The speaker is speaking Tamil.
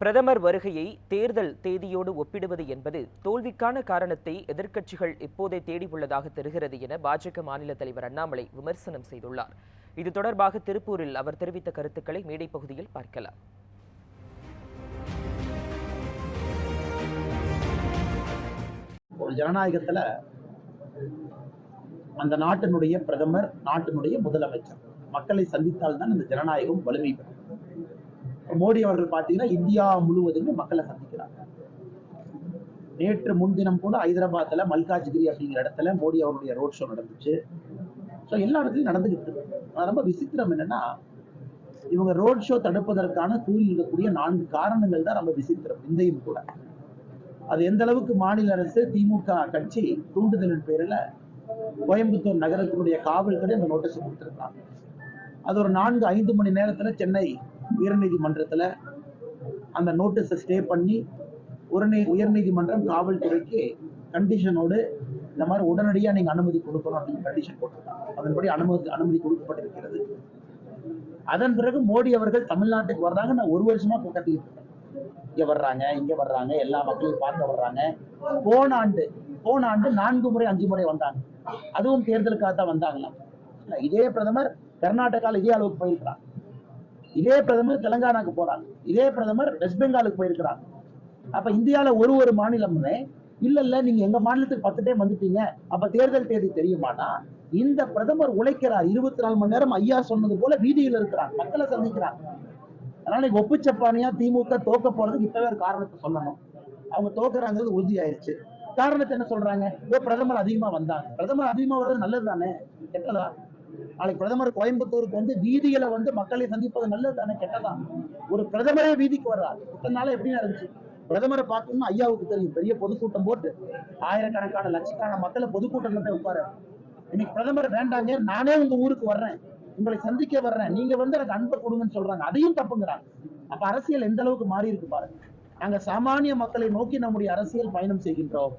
பிரதமர் வருகையை தேர்தல் தேதியோடு ஒப்பிடுவது என்பது தோல்விக்கான காரணத்தை எதிர்க்கட்சிகள் இப்போதே தேடியுள்ளதாக தெரிகிறது என பாஜக மாநில தலைவர் அண்ணாமலை விமர்சனம் செய்துள்ளார். இது தொடர்பாக திருப்பூரில் அவர் தெரிவித்த கருத்துக்களை மேடை பகுதியில் பார்க்கலாம். ஒரு அந்த நாட்டினுடைய பிரதமர் நாட்டினுடைய முதலமைச்சர் மக்களை சந்தித்தால் தான் அந்த ஜனநாயகம் வலிமை பெறும். மோடி அவர்கள் பார்த்தீங்கன்னா இந்தியா முழுவதுமே மக்களை சந்திக்கிறாங்க. நேற்று முன்தினம் கூட ஹைதராபாத்ல மல்காஜ்கிரி அப்படிங்கிற இடத்துல மோடி அவருடைய ரோட் ஷோ நடந்துச்சு. ஸோ எல்லா இடத்துலையும் நடந்துகிட்டு இருக்கு. ரொம்ப விசித்திரம் என்னன்னா இவங்க ரோட் ஷோ தடுப்பதற்கான கூறி இருக்கக்கூடிய நான்கு காரணங்கள் தான் ரொம்ப விசித்திரம் இந்தையும் கூட. அது எந்த அளவுக்கு மாநில அரசு திமுக கட்சி தூண்டுதலின் பேரில் கோயம்புத்தூர் நகரத்தினுடைய காவல்துறை அந்த நோட்டீஸ் கொடுத்துருக்காங்க. அது ஒரு நான்கு ஐந்து மணி நேரத்துல சென்னை உயர்நீதிமன்றத்துல அந்த நோட்டீஸை ஸ்டே பண்ணி உடனே உயர்நீதிமன்றம் காவல்துறைக்கு கண்டிஷனோடு இந்த மாதிரி உடனடியா நீங்க அனுமதி கொடுக்கணும் அப்படின்னு கண்டிஷன் போட்டிருக்காங்க. அதன்படி அனுமதி அனுமதி கொடுக்கப்பட்டிருக்கிறது. அதன் பிறகு மோடி அவர்கள் தமிழ்நாட்டுக்கு வர்றாங்க. நான் ஒரு வருஷமா இப்போ கத்திக்கிட்டு இருக்கேன் இங்க வர்றாங்க இங்க வர்றாங்க எல்லா மக்களையும் பார்க்க வர்றாங்க. போன ஆண்டு போன ஆண்டு நான்கு முறை அஞ்சு முறை வந்தாங்க. அதுவும் தேர்தலுக்காக தான் வந்தாங்களாம். இதே பிரதமர் கர்நாடகால இதே அளவுக்கு போயிருக்கிறாங்க இதே பிரதமர் தெலுங்கானாக்கு போறாங்க. இதே பிரதமர் வெஸ்ட் பெங்காலுக்கு போயிருக்கிறாங்க. அப்ப இந்தியால ஒரு ஒரு மாநிலமுமே இல்ல இல்ல நீங்க எங்க மாநிலத்துக்கு பத்து டைம் வந்துட்டீங்க. அப்ப தேர்தல் தேதி தெரியுமானா? இந்த பிரதமர் உழைக்கிறார். இருபத்தி நாலு மணி நேரம் ஐயா சொன்னது போல வீதியில் இருக்கிறார். மக்களை சந்திக்கிறார். அதனால நீங்க ஒப்புச்சப்பானியா திமுக தோக்க போறதுக்கு இப்பவே ஒரு காரணத்தை சொல்லணும். அவங்க தோக்குறாங்கிறது உறுதி ஆயிருச்சு காரணத்தை என்ன சொல்றாங்க? ஓ பிரதமர் அதிகமா வந்தாங்க. பிரதமர் அதிகமா வர்றது நல்லது தானே கெட்டதா? நாளைக்கு பிரதமர் கோயம்புத்தூருக்கு வந்து வீதியில வந்து மக்களை சந்திப்பது நல்லது தானே கெட்டதான். ஒரு பிரதமரே வீதிக்கு வர்றார். இத்தனை எப்படி நடந்துச்சு? பிரதமரை பார்க்கணும்னு ஐயாவுக்கு தெரியும். பெரிய பொதுக்கூட்டம் போட்டு ஆயிரக்கணக்கான லட்சக்கணக்கான மக்களை பொதுக்கூட்டத்துல போய் உட்கார. இன்னைக்கு பிரதமர் வேண்டாங்க நானே உங்க ஊருக்கு வர்றேன். உங்களை சந்திக்க வர்றேன். நீங்க வந்து எனக்கு அன்பை கொடுங்கன்னு சொல்றாங்க. அதையும் தப்புங்கிறாங்க. அப்ப அரசியல் எந்த அளவுக்கு மாறி இருக்கு பாருங்க. நாங்க சாமானிய மக்களை நோக்கி நம்முடைய அரசியல் பயணம் செய்கின்றோம்.